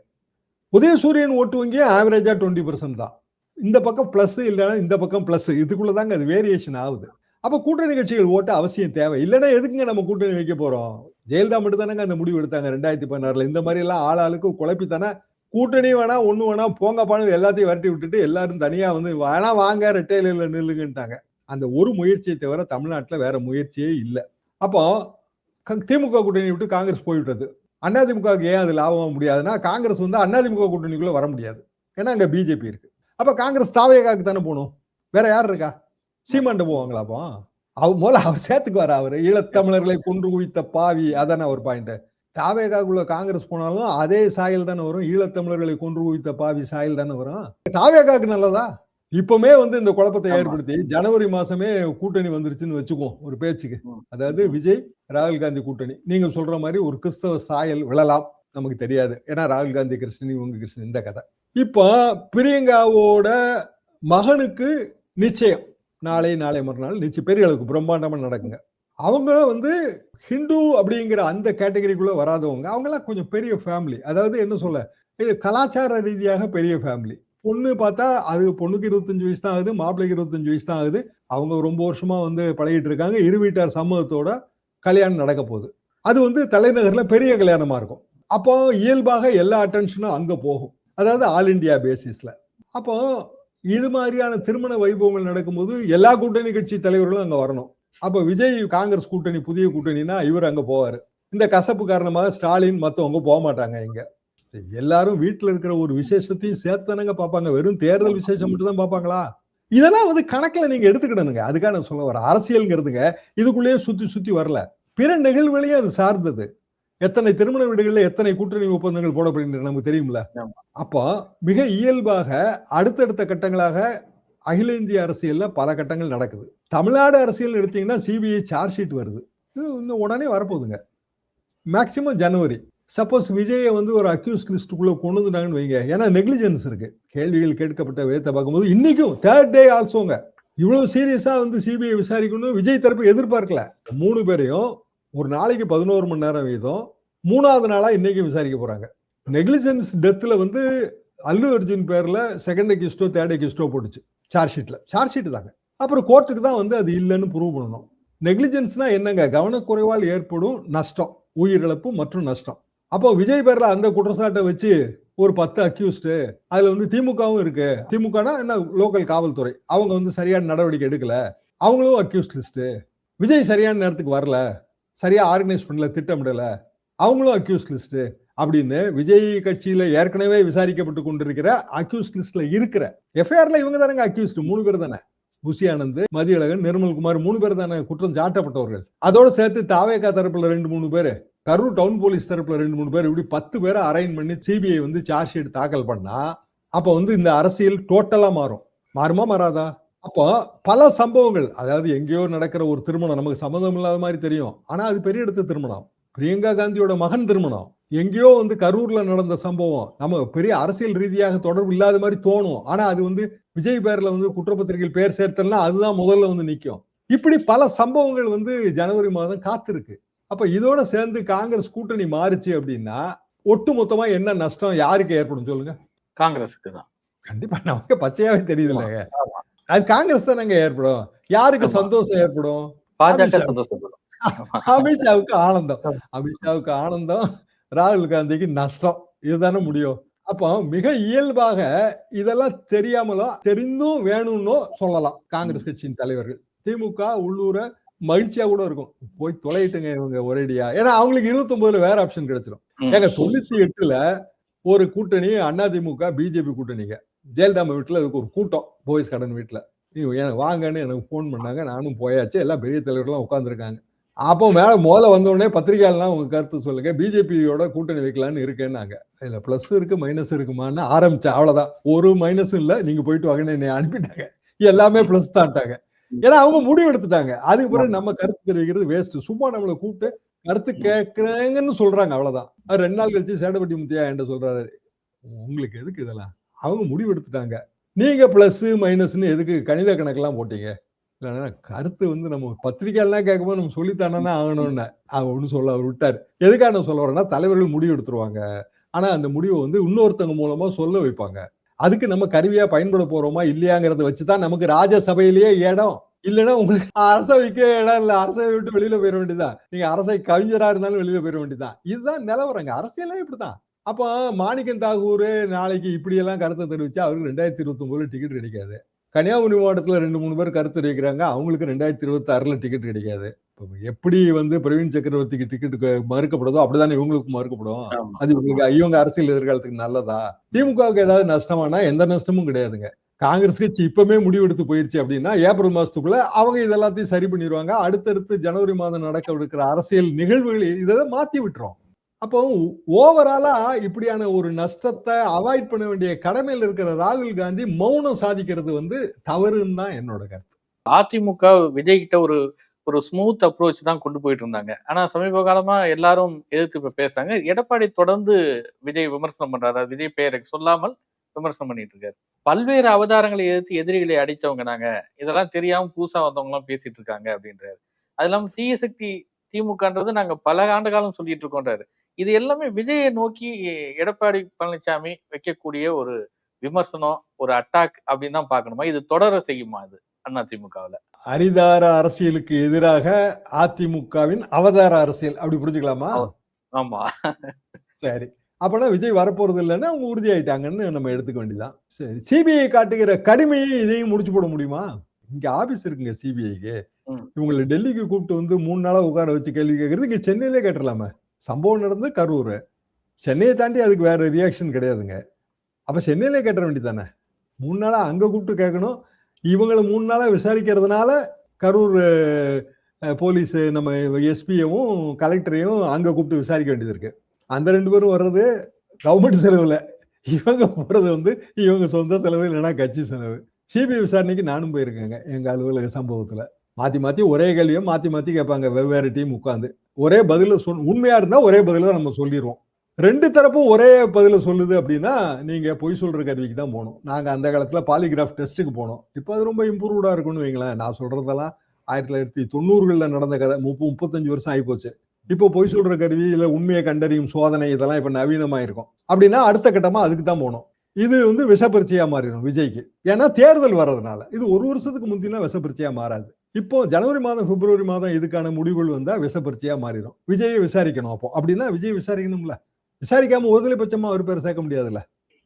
உதயசூரியன் ஓட்டு வங்கியும் ஆவரேஜா டுவெண்ட்டி பர்சன்ட் தான். இந்த பக்கம் ப்ளஸ் இல்லைன்னா இந்த பக்கம் ப்ளஸ் இதுக்குள்ள தாங்க அது வேரியேஷன் ஆகுது. அப்போ கூட்டணி கட்சிகள் ஓட்ட அவசியம் தேவை. இல்லைன்னா எதுக்குங்க நம்ம கூட்டணி வைக்க போறோம்? ஜெயலலிதா மட்டும் தானங்க அந்த முடிவு எடுத்தாங்க ரெண்டாயிரத்தி பதினாறுல. இந்த மாதிரி எல்லாம் ஆள் ஆளுக்கு குழப்பித்தானே? கூட்டணி வேணா ஒன்று வேணா போங்கப்பான்னு எல்லாத்தையும் வரட்டி விட்டுட்டு எல்லாரும் தனியாக வந்து வேணா வாங்க ரெட்டையில நில்லுங்கன்ட்டாங்க. அந்த ஒரு முயற்சியை தவிர தமிழ்நாட்டில் வேற முயற்சியே இல்லை. அப்போ க- திமுக கூட்டணி விட்டு காங்கிரஸ் போய்விட்டது. அதிமுகவுக்கு ஏன் அது லாபம் முடியாதுன்னா காங்கிரஸ் வந்து அதிமுக கூட்டணிக்குள்ளே வர முடியாது. ஏன்னா அங்கே பிஜேபி இருக்குது அப்ப காங்கிரஸ் தாவேகாக்கு தானே போகணும்? வேற யார் இருக்கா? சீமாண்ட போவாங்களா அப்போ? அவ முதல்ல அவர் சேர்த்துக்கு வர அவரு? ஈழத்தமிழர்களை கொன்று குவித்த பாவி அதானே ஒரு பாயிண்ட் தாவேகாக்குள்ள காங்கிரஸ் போனாலும் அதே சாயல் தானே வரும். ஈழத்தமிழர்களை கொன்று குவித்த பாவி சாயல் தானே வரும். தாவேகாக்கு நல்லதா? இப்பவுமே வந்து இந்த குழப்பத்தை. ஏற்படுத்தி ஜனவரி மாசமே கூட்டணி வந்துருச்சுன்னு வச்சுக்குவோம் ஒரு பேச்சுக்கு. அதாவது விஜய் ராகுல் காந்தி கூட்டணி. நீங்க சொல்ற மாதிரி ஒரு கிறிஸ்தவ சாயல் விழலாம். நமக்கு தெரியாது. ஏன்னா ராகுல் காந்தி கிருஷ்ணன் இவங்க கிருஷ்ணன் இந்த கதை. இப்போ பிரியங்காவோட மகனுக்கு நிச்சயம். நாளை நாளை மறுநாள் நிச்சயம். பெரிய அளவுக்கு பிரம்மாண்டமா நடக்குங்க. அவங்க வந்து ஹிந்து அப்படிங்கிற அந்த கேட்டகரிக்குள்ள வராதவங்க. அவங்கெல்லாம் கொஞ்சம் பெரிய ஃபேமிலி அதாவது என்ன சொல்ல? இது கலாச்சார ரீதியாக பெரிய ஃபேமிலி பொண்ணு பார்த்தா அது பொண்ணுக்கு இருபத்தஞ்சு வயசு தான் ஆகுது மாப்பிள்ளைக்கு இருபத்தஞ்சு வயசு தான் ஆகுது. அவங்க ரொம்ப வருஷமா வந்து பழகிட்டு இருக்காங்க. இரு வீட்டார் சமூகத்தோட கல்யாணம் நடக்க போகுது. அது வந்து தலைநகரில் பெரிய கல்யாணமாக இருக்கும். அப்போ இயல்பாக எல்லா அட்டென்ஷனும் அங்கே போகும். அதாவது ஆல் இந்தியா பேசிஸில். அப்போ இது மாதிரியான திருமண வைபவங்கள் நடக்கும்போது எல்லா கூட்டணி கட்சி தலைவர்களும் அங்கே வரணும். அப்போ விஜய் காங்கிரஸ் கூட்டணி புதிய கூட்டணினா இவர் அங்கே போவார். இந்த கசப்பு காரணமாக ஸ்டாலின் மற்றவங்க போக மாட்டாங்க இங்கே. எல்லாரும் வீட்டில் இருக்கிற ஒரு விசேஷத்தையும் சேர்த்தனங்க பார்ப்பாங்க. வெறும் தேர்தல் விசேஷம் மட்டும் தான் பார்ப்பாங்களா? இதெல்லாம் வந்து கணக்கில் நீங்கள் எடுத்துக்கிடணுங்க. அதுக்காக நான் சொல்ல வர அரசியல்ங்கிறதுங்க இதுக்குள்ளேயே சுற்றி சுற்றி வரல. பிற நிகழ்வுகளையும் அது சார்ந்தது. எத்தனை திருமண வீடுகள்ல எத்தனை கூட்டணி ஒப்பந்தங்கள் போடப்படுகின்றன நமக்கு தெரியும்ல. அப்போ மிக இயல்பாக அடுத்தடுத்த கட்டங்களாக அகில இந்திய அரசியல்ல பல கட்டங்கள் நடக்குது. தமிழ்நாடு அரசியல் எடுத்தீங்கன்னா சிபிஐ சார்ஜ் ஷீட் வருது. இது இன்னும் உடனே வரப்போகுதுங்க. மேக்சிமம் ஜனவரி சப்போஸ் விஜயை வந்து ஒரு அக்யூஸ் லிஸ்ட்டுக்குள்ள கொண்டு வந்துட்டாங்கன்னு வைங்க. ஏன்னா நெக்லிஜென்ஸ் இருக்கு. கேள்விகள் கேட்கப்பட்ட விதத்தை பார்க்கும்போது இன்னைக்கும் தேர்ட் டே ஆல்சோங்க இவ்வளவு சீரியஸா வந்து சிபிஐ விசாரிக்கணும் விஜய் தரப்பு எதிர்பார்க்கல. மூணு பேரையும் ஒரு நாளைக்கு பதினோரு மணி நேரம் வீதம் மூணாவது நாளாக இன்னைக்கு விசாரிக்க போகிறாங்க நெக்லிஜென்ஸ் டெத்தில் வந்து அல்லு அர்ஜுன் பேரில் செகண்ட் அக்யூஸ்டோ தேர்ட் அக்யூஸ்டோ போட்டுச்சு சார்ஜ் ஷீட்டில் சார்ஜ் ஷீட் தாங்க. அப்புறம் கோர்ட்டுக்கு தான் வந்து அது இல்லைன்னு ப்ரூவ் பண்ணணும். நெக்லிஜென்ஸ்னா என்னங்க? கவனக்குறைவால் ஏற்படும் நஷ்டம் உயிரிழப்பு மற்றும் நஷ்டம். அப்போ விஜய் பேரில் அந்த குற்றச்சாட்டை வச்சு ஒரு பத்து அக்யூஸ்டு அதில் வந்து திமுகவும் இருக்கு. திமுகனா என்ன? லோக்கல் காவல்துறை. அவங்க வந்து சரியான நடவடிக்கை எடுக்கல. அவங்களும் அக்யூஸ்ட் லிஸ்ட்டு விஜய் சரியான நேரத்துக்கு வரல. சரியாக ஆர்கனைஸ் பண்ணல திட்டமிடலை. அவங்களும் அக்யூஸ் லிஸ்ட்டு அப்படின்னு விஜய் கட்சியில ஏற்கனவே விசாரிக்கப்பட்டு கொண்டிருக்கிற அக்யூஸ் லிஸ்ட்ல இருக்கிற எஃப்ஐஆர்ல இவங்க தானங்க அக்யூஸ்ட் மூணு பேர் தானே. புசி ஆனந்த் மதியழகன் நிர்மல்குமார் மூணு பேர் தானே குற்றம் சாட்டப்பட்டவர்கள். அதோடு சேர்த்து தாவேகா தரப்புல ரெண்டு மூணு பேர் கரூர் டவுன் போலீஸ் தரப்புல ரெண்டு மூணு பேர் இப்படி பத்து பேரை அரைன் பண்ணி சிபிஐ வந்து சார்ஜ் ஷீட் தாக்கல் பண்ணா அப்போ வந்து இந்த அரசியல் டோட்டலா மாறும். மாறுமா மாறாதா? அப்போ பல சம்பவங்கள் அதாவது எங்கேயோ நடக்கிற ஒரு திருமணம் நமக்கு சம்மந்தம் இல்லாத மாதிரி தெரியும். ஆனா அது பெரிய இடத்து திருமணம். பிரியங்கா காந்தியோட மகன் திருமணம். எங்கேயோ வந்து கரூர்ல நடந்த சம்பவம். நம்ம பெரிய அரசியல் ரீதியாக தொடர்பு இல்லாத மாதிரி தோணும். ஆனா அது வந்து விஜய் பேர்ல வந்து குற்றப்பத்திரிகையில் பேர் சேர்த்தல்னா அதுதான் முதல்ல வந்து நிக்கும். இப்படி பல சம்பவங்கள் வந்து ஜனவரி மாதம் காத்திருக்கு. அப்ப இதோட சேர்ந்து காங்கிரஸ் கூட்டணி மாறுச்சு அப்படின்னா ஒட்டு மொத்தமா என்ன நஷ்டம் யாருக்கு ஏற்படும் சொல்லுங்க? காங்கிரஸுக்கு தான். கண்டிப்பா நமக்கு பச்சையாவே தெரியுது இல்லைங்க. அது காங்கிரஸ் தானங்க ஏற்படும். யாருக்கு. சந்தோஷம் ஏற்படும்? பாஜக. சந்தோஷப்படும். அமித்ஷாவுக்கு ஆனந்தம். அமித்ஷாவுக்கு ஆனந்தம் ராகுல் காந்திக்கு நஷ்டம். இதுதானே முடியும். அப்போ மிக இயல்பாக இதெல்லாம் தெரியாமலோ தெரிந்தும் வேணும்னோ சொல்லலாம் காங்கிரஸ் கட்சியின் தலைவர்கள். திமுக உள்ளூர மகிழ்ச்சியா கூட இருக்கும். போய் தொலைட்டுங்க இவங்க ஒரேடியா. ஏன்னா அவங்களுக்கு இருபத்தி ஒன்பதுல வேற ஆப்ஷன் கிடைச்சிடும். ஏங்க தொண்ணூத்தி எட்டுல ஒரு கூட்டணி அதிமுக பிஜேபி கூட்டணிங்க. ஜெயலலிதா வீட்டுல அதுக்கு ஒரு கூட்டம் போய்ஸ் கடன் வீட்டுல. எனக்கு வாங்கன்னு எனக்கு ஃபோன் பண்ணாங்க. நானும் போயாச்சு. எல்லாம் பெரிய தலைவர்கள்லாம் உட்காந்துருக்காங்க அப்போ மேல முதல்ல வந்த உடனே பத்திரிகையாளர்லாம் உங்க கருத்து சொல்லுங்க. பிஜேபியோட கூட்டணி வைக்கலாம்னு இருக்கேன்னாங்க. இதுல பிளஸ் இருக்கு மைனஸ் இருக்குமான்னு ஆரம்பிச்சேன் அவ்வளவுதான். ஒரு மைனஸும் இல்ல நீங்க போயிட்டு வாங்கன்னு என்னை அனுப்பிட்டாங்க. எல்லாமே பிளஸ் தான்ட்டாங்க. ஏன்னா அவங்க முடிவு எடுத்துட்டாங்க. அதுக்கு பிறகு நம்ம கருத்து தெரிவிக்கிறது வேஸ்ட் சும்மா நம்மளை கூப்பிட்டு கருத்து கேட்கறேங்கன்னு சொல்றாங்க அவ்வளவுதான். ரெண்டு நாள் கழிச்சு சேடப்பட்டி முத்தியா என்கிட்ட சொல்றாரு. உங்களுக்கு எதுக்கு இதெல்லாம்? அவங்க முடிவு எடுத்துட்டாங்க. நீங்க பிளஸ் மைனஸ்னு எதுக்கு கணித கணக்கெல்லாம் போட்டீங்க? இல்லைன்னா கருத்து வந்து நம்ம பத்திரிக்கையெல்லாம் கேட்கும்போது நம்ம சொல்லித்தானே ஆகணும்னு. அவர் ஒன்றும் சொல்ல அவர் விட்டார். எதுக்காக நான் சொல்ல வரேன்னா தலைவர்கள் முடிவு எடுத்துருவாங்க. ஆனா அந்த முடிவை வந்து இன்னொருத்தவங்க மூலமா சொல்ல வைப்பாங்க. அதுக்கு நம்ம கருவியா பயன்பட போறோமா இல்லையாங்கிறத வச்சுதான் நமக்கு ராஜசபையிலேயே இடம். இல்லைன்னா உங்களுக்கு அரசவைக்கு இடம் இல்ல. அரசவை விட்டு வெளியில போயிட வேண்டியதுதான். நீங்க அரசை கவிஞரா இருந்தாலும் வெளியில போயிட வேண்டியதுதான். இதுதான் நிலவரங்க. அரசியலே இப்படிதான் அப்போ மாணிக்கம் தாகூர் நாளைக்கு இப்படி எல்லாம் கருத்தை தெரிவிச்சா அவருக்கு ரெண்டாயிரத்தி இருபத்தி ஒன்பதுல டிக்கெட் கிடைக்காது. கன்னியாகுமரி மாவட்டத்துல ரெண்டு மூணு பேர் கருத்து தெரிவிக்கிறாங்க. அவங்களுக்கு ரெண்டாயிரத்தி இருபத்தி ஆறுல டிக்கெட் கிடைக்காது எப்படி வந்து பிரவீன் சக்கரவர்த்திக்கு டிக்கெட் மறுக்கப்படுதோ அப்படிதானே இவங்களுக்கு மறுக்கப்படும். அது இவங்களுக்கு இவங்க அரசியல் எதிர்காலத்துக்கு நல்லதா? திமுகவுக்கு ஏதாவது நஷ்டமானா எந்த நஷ்டமும் கிடையாதுங்க. காங்கிரஸ் கட்சி இப்பவுமே முடிவெடுத்து போயிருச்சு அப்படின்னா ஏப்ரல் மாசத்துக்குள்ள அவங்க இதெல்லாத்தையும் சரி பண்ணிடுவாங்க அடுத்தடுத்து ஜனவரி மாதம் நடக்க இருக்கிற அரசியல் நிகழ்வுகள் இதை மாத்தி விட்டுரும். அப்போ ஓவராலா இப்படியான ஒரு நஷ்டத்தை அவாய்ட் பண்ண வேண்டிய கடமையில் இருக்கிற ராகுல் காந்தி மௌனம் சாதிக்கிறது வந்து தவறுன்னு தான் என்னோட கருத்து. அதிமுக விஜய் கிட்ட ஒரு ஒரு ஸ்மூத் அப்ரோச் தான் கொண்டு போயிட்டு இருந்தாங்க. ஆனா சமீப காலமா எல்லாரும் எதிர்த்து இப்ப பேசுறாங்க. எடப்பாடி தொடர்ந்து விஜய் விமர்சனம் பண்றாரு. விஜய் பெயரை சொல்லாமல் விமர்சனம் பண்ணிட்டு இருக்காரு. பல்வேறு அவதாரங்களை எதிர்த்து எதிரிகளை அடித்தவங்க நாங்க. இதெல்லாம் தெரியாம புதுசா வந்தவங்க எல்லாம் பேசிட்டு இருக்காங்க அப்படின்றாரு. அது இல்லாம தீய சக்தி திமுகன்றது நாங்க பல ஆண்டு காலம் சொல்லிட்டு இருக்கோன்றாரு. இது எல்லாமே விஜயை நோக்கி எடப்பாடி பழனிசாமி வைக்கக்கூடிய ஒரு விமர்சனம் ஒரு அட்டாக் அப்படின்னு தான் பார்க்கணுமா? இது தொடர செய்யுமா இது அண்ணா திமுகவுல அரிதார அரசியலுக்கு எதிராக அதிமுகவின் அவதார அரசியல். அப்படி புரிஞ்சுக்கலாமா? ஆமா. சரி. அப்பனா விஜய் வரப்போறது இல்லைன்னா அவங்க உறுதியாயிட்டாங்கன்னு நம்ம எடுத்துக்க வேண்டியதான் சரி. சிபிஐ காட்டுகிற கடுமையை இதையும் முடிச்சு போட முடியுமா? இங்க ஆபீஸ் இருக்குங்க சிபிஐக்கு. இவங்களை டெல்லிக்கு கூப்பிட்டு வந்து மூணு நாளா உட்கார வச்சு கேள்வி கேட்கறது இங்க சென்னையிலே கேட்டுடலாமே சம்பவம் நடந்து கரூர். சென்னையை தாண்டி அதுக்கு வேற ரியாக்ஷன் கிடையாதுங்க. அப்போ சென்னையிலே கேட்ட வேண்டியதானே மூணு நாளாக அங்கே கூப்பிட்டு கேட்கணும். இவங்களை மூணு நாளாக விசாரிக்கிறதுனால கரூர் போலீஸ் நம்ம எஸ்பியவும் கலெக்டரையும் அங்கே கூப்பிட்டு விசாரிக்க வேண்டியது இருக்கு. அந்த ரெண்டு பேரும் வர்றது கவர்மெண்ட் செலவில். இவங்க போகிறது வந்து இவங்க சொந்த செலவு இல்லைன்னா கட்சி செலவு. சிபிஐ விசாரணைக்கு நானும் போயிருக்கேங்க எங்கள் அலுவலக சம்பவத்தில். மாற்றி மாற்றி ஒரே கேள்வியும் மாற்றி மாற்றி கேட்பாங்க வெவ்வேறு டீம் உட்காந்து ஒரே பதில சொல் உண்மையா இருந்தா ஒரே பதில தான் நம்ம சொல்லிடுவோம் ரெண்டு தரப்பும் ஒரே பதில சொல்லுது அப்படின்னா நீங்க பொய் சொல்ற கருவிக்கு தான் போகணும். நாங்க அந்த காலத்துல பாலிகிராஃப் டெஸ்ட்டுக்கு போனோம். இப்போ அது ரொம்ப இம்ப்ரூவ்டா இருக்கும்னு வைங்களேன். நான் சொல்றதெல்லாம் ஆயிரத்தி தொள்ளாயிரத்தி தொண்ணூறுகளில் நடந்த கதை. முப்பது முப்பத்தஞ்சு வருஷம் ஆகிப்போச்சு இப்போ பொய் சொல்ற கருவி இல்லை உண்மையை கண்டறியும் சோதனை இதெல்லாம் இப்போ நவீனமாயிருக்கும். அப்படின்னா அடுத்த கட்டமாக அதுக்கு தான் போகணும். இது வந்து விஷப்பரிச்சையா மாறிடும் விஜய்க்கு. ஏன்னா தேர்தல் வர்றதுனால. இது ஒரு வருஷத்துக்கு முந்தினா விஷப்பரிச்சையா மாறாது. இப்போ ஜனவரி மாதம் பிப்ரவரி மாதம் இதுக்கான முடிவுகள் வந்தால் விசப்பரிச்சையாக மாறிடும் விஜயை விசாரிக்கணும் அப்போ. அப்படின்னா விஜய் விசாரிக்கணும்ல. விசாரிக்காம ஒருதலை பட்சமா ஒரு பேர் சேர்க்க முடியாதுல்ல.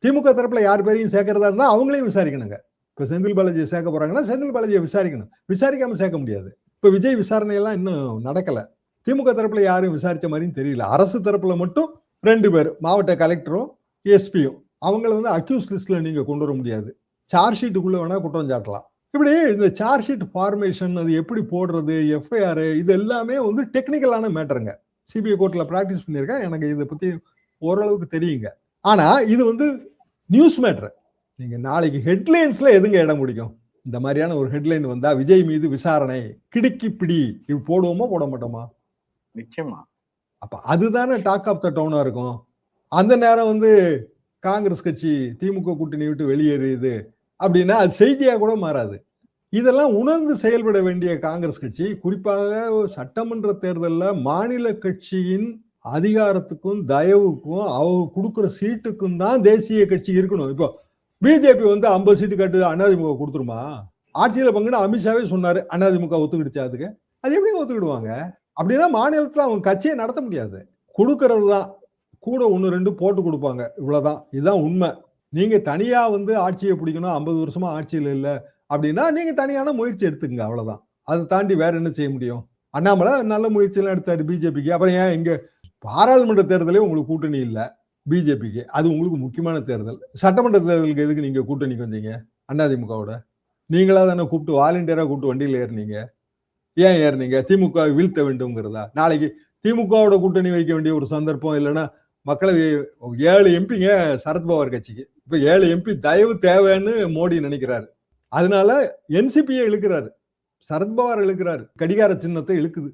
திமுக தரப்புல யார் பேரையும் சேர்க்கறதா இருந்தால் அவங்களையும் விசாரிக்கணுங்க. இப்போ செந்தில் பாலாஜியை சேர்க்க போறாங்கன்னா செந்தில் பாலாஜியை விசாரிக்கணும். விசாரிக்காம சேர்க்க முடியாது. இப்போ விஜய் விசாரணையெல்லாம் இன்னும் நடக்கலை. திமுக தரப்புல யாரும் விசாரிச்ச மாதிரியும் தெரியல. அரசு தரப்புல மட்டும் ரெண்டு பேர் மாவட்ட கலெக்டரும் எஸ்பியும். அவங்கள வந்து அக்யூஸ் லிஸ்ட்ல நீங்க கொண்டு வர முடியாது. சார்ஜ் ஷீட்டுக்குள்ள வேணா குற்றம் சாட்டலாம். இப்படி இந்த சார்ஜ் ஷீட் ஃபார்மேஷன் அது எப்படி போடுறது எஃப்ஐஆர் இது எல்லாமே வந்து டெக்னிக்கலான மேட்டருங்க சிபிஐ கோர்ட்ல பிராக்டிஸ் பண்ணியிருக்கேன். எனக்கு இதை பத்தி ஓரளவுக்கு தெரியுங்க. ஆனா இது வந்து நியூஸ் மேட்ரு நீங்க நாளைக்கு ஹெட்லைன்ஸ்ல எதுங்க இடம் முடிக்கும் இந்த மாதிரியான ஒரு ஹெட்லைன் வந்தா விஜய் மீது விசாரணை. கிடுக்கி பிடி. இது போடுவோமா போட மாட்டோமா? நிச்சயமா. அப்ப அதுதானே டாக் ஆஃப் த டவுனா இருக்கும். அந்த நேரம் வந்து காங்கிரஸ் கட்சி திமுக கூட்டணி விட்டு வெளியேறியது. அப்படின்னா அது செய்தியாக கூட மாறாது. இதெல்லாம் உணர்ந்து செயல்பட வேண்டிய காங்கிரஸ் கட்சி குறிப்பாக சட்டமன்ற தேர்தலில் மாநில கட்சியின் அதிகாரத்துக்கும் தயவுக்கும் அவங்க கொடுக்குற சீட்டுக்கும் தான் தேசிய கட்சி இருக்கணும். இப்போ பிஜேபி வந்து ஐம்பது சீட்டு கட்டு அதிமுக கொடுத்துருமா? ஆட்சியில் பங்குன்னு அமித்ஷாவே சொன்னார் அதிமுக ஒத்துக்கிடுச்சு அதுக்கு? அது எப்படி ஒத்துக்கிடுவாங்க? அப்படின்னா மாநிலத்தில் அவங்க கட்சியை நடத்த முடியாது. கொடுக்கறது தான். கூட ஒன்று ரெண்டு போட்டு கொடுப்பாங்க. இவ்வளோதான் இதுதான் உண்மை. நீங்க தனியா வந்து ஆட்சியை பிடிக்கணும் ஐம்பது வருஷமா ஆட்சியில் இல்லை அப்படின்னா நீங்க தனியான முயற்சி எடுத்துக்கங்க அவ்வளவுதான். அதை தாண்டி வேற என்ன செய்ய முடியும்? அண்ணாமலை நல்ல முயற்சியெல்லாம் எடுத்தாரு பிஜேபிக்கு. அப்புறம் ஏன் இங்க பாராளுமன்ற தேர்தலே உங்களுக்கு கூட்டணி இல்லை பிஜேபிக்கு? அது உங்களுக்கு முக்கியமான தேர்தல். சட்டமன்ற தேர்தலுக்கு எதுக்கு நீங்க கூட்டணிக்கு வந்தீங்க அதிமுகவோட நீங்களா தானே கூப்பிட்டு வாலண்டியராக கூப்பிட்டு வண்டியில் ஏறினீங்க. ஏன் ஏறினீங்க? திமுக வீழ்த்த வேண்டும்ங்கிறதா? நாளைக்கு திமுகவோட கூட்டணி வைக்க வேண்டிய ஒரு சந்தர்ப்பம் இல்லைன்னா மக்களவை ஏழு எம்பிங்க சரத்பவார் கட்சிக்கு. இப்ப ஏழு எம்பி தயவு தேவைன்னு மோடி நினைக்கிறாரு. அதனால என்சிபியை இழுக்கிறாரு. சரத்பவார் இழுக்கிறாரு. கடிகார சின்னத்தை இழுக்குது.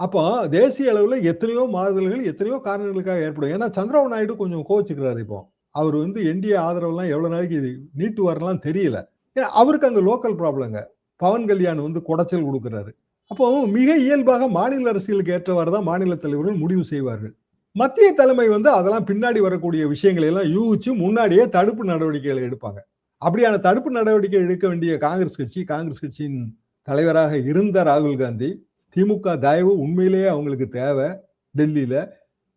அப்போ தேசிய அளவில் எத்தனையோ மாறுதல்கள் எத்தனையோ காரணங்களுக்காக ஏற்படும். ஏன்னா சந்திரபாபு நாயுடு கொஞ்சம் கோவிச்சுக்கிறாரு இப்போ. அவர் வந்து என்டிஏ ஆதரவுலாம் எவ்வளோ நாளைக்கு நீட்டு வரலாம் தெரியல. ஏன்னா அவருக்கு அங்கே லோக்கல் ப்ராப்ளங்க பவன் கல்யாண் வந்து குடைச்சல் கொடுக்குறாரு. அப்போ மிக இயல்பாக மாநில அரசியலுக்கு ஏற்றவாறு தான் மாநில தலைவர்கள் முடிவு செய்வார்கள். மத்திய தலைமை வந்து அதெல்லாம் பின்னாடி வரக்கூடிய விஷயங்களை எல்லாம் யூகிச்சு முன்னாடியே தடுப்பு நடவடிக்கைகளை எடுப்பாங்க. அப்படியான தடுப்பு நடவடிக்கை எடுக்க வேண்டிய காங்கிரஸ் கட்சி காங்கிரஸ் கட்சியின் தலைவராக இருந்த ராகுல் காந்தி திமுக தயவு உண்மையிலேயே அவங்களுக்கு தேவை டெல்லியில.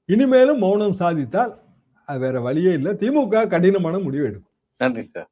இனிமேலும் மௌனம் சாதித்தால் வேற வழியே இல்லை. திமுக கடினமான முடிவு எடுக்கும். நன்றி சார்.